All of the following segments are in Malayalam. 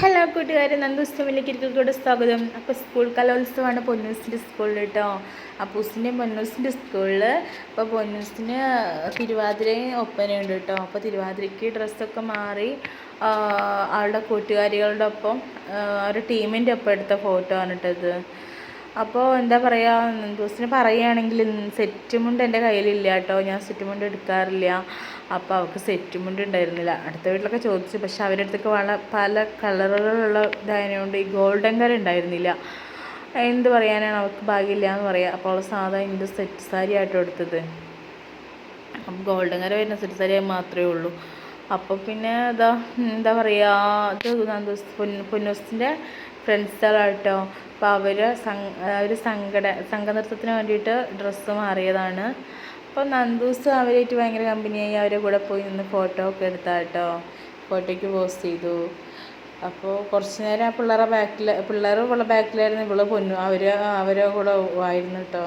ഹലോ കൂട്ടുകാരെ നന്ദുസ്തമിലേക്ക് ഒരിക്കൽ കൂടെ സ്വാഗതം. അപ്പോൾ സ്കൂൾ കലോത്സവമാണ് പൊന്നൂസിന്റെ സ്കൂളിൽ കേട്ടോ. അപ്പൂസിന്റെയും പൊന്നൂസിന്റെ സ്കൂളിൽ അപ്പോൾ പൊന്നൂസിന് തിരുവാതിരയും ഒപ്പനയുണ്ട് കേട്ടോ. അപ്പോൾ തിരുവാതിരയ്ക്ക് ഡ്രസ്സൊക്കെ മാറി അവളുടെ കൂട്ടുകാരികളുടെ ഒപ്പം ഒരു ടീമിന്റെ ഒപ്പം എടുത്ത ഫോട്ടോ ആണ് കേട്ടത് അപ്പോൾ എന്താ പറയുക നന്ദൂസിന് പറയുകയാണെങ്കിൽ സെറ്റ് മുണ്ട് എന്റെ കയ്യിലില്ല കേട്ടോ. ഞാൻ സെറ്റ് മുണ്ട് എടുക്കാറില്ല. അപ്പോൾ അവൾക്ക് സെറ്റ് മുണ്ട് ഉണ്ടായിരുന്നില്ല. അടുത്ത വീട്ടിലൊക്കെ ചോദിച്ചു. പക്ഷെ അവരുടെ അടുത്തൊക്കെ വള പല കളറുകളുള്ള ഇതായതുകൊണ്ട് ഈ ഗോൾഡൻ കളർ ഉണ്ടായിരുന്നില്ല. എന്ത് പറയാനാണ്? അവൾക്ക് ഭാഗ്യമില്ല എന്ന് പറയാം. അപ്പോൾ അവൾ സാധാ ഇന്ത് സെറ്റ് സാരി ആയിട്ടോ എടുത്തത്. അപ്പം ഗോൾഡൻ കളർ വരുന്ന സെറ്റ് സാരി മാത്രമേ ഉള്ളൂ. അപ്പോൾ പിന്നെ ഇതാ എന്താ പറയുക ഇത് പൊന്നൂസിന്റെ ഫ്രണ്ട്സുകളാട്ടോ അപ്പോൾ അവർ ഒരു സംഘട സംഘനൃത്തത്തിന് വേണ്ടിയിട്ട് ഡ്രസ്സ് മാറിയതാണ്. അപ്പോൾ നന്ദൂസ് അവരായിട്ട് ഭയങ്കര കമ്പനിയായി അവരെ കൂടെ പോയി നിന്ന് ഫോട്ടോ ഒക്കെ എടുത്താട്ടോ. ഫോട്ടോയ്ക്ക് പോസ്റ്റ് ചെയ്തു. അപ്പോൾ കുറച്ച് നേരം ആ പിള്ളേരെ ബാക്കിൽ പിള്ളേർ ഉള്ള ബാക്കിലായിരുന്നു ഇവൾ പൊന്നു അവർ അവരെ കൂടെ ആയിരുന്നു കേട്ടോ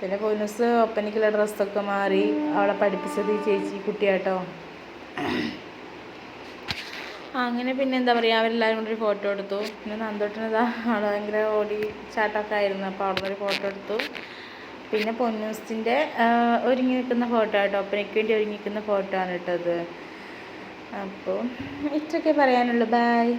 പിന്നെ പൊന്നൂസ് ഒപ്പനയ്ക്കുള്ള ഡ്രസ്സൊക്കെ മാറി. അവളെ പഠിപ്പിച്ചത് ഈ ചേച്ചി കുട്ടിയാട്ടോ. അങ്ങനെ പിന്നെ എന്താ പറയുക അവരെല്ലാവരും കൂടി ഒരു ഫോട്ടോ എടുത്തു. പിന്നെ നന്ദോട്ടിനതാ അവിടെ ഭയങ്കര ഓടി ചാട്ടമൊക്കെ ആയിരുന്നു. അപ്പോൾ അവിടെ ഒരു ഫോട്ടോ എടുത്തു. പിന്നെ പൊന്നൂസിന്റെ ഒരുങ്ങി നിൽക്കുന്ന ഫോട്ടോ കേട്ടോ ഒപ്പനയ്ക്ക് വേണ്ടി ഒരുങ്ങി നിൽക്കുന്ന ഫോട്ടോ ആണ് കേട്ടോ അത്. അപ്പോൾ ഇത്രയൊക്കെ പറയാനുള്ളൂ. ബായ്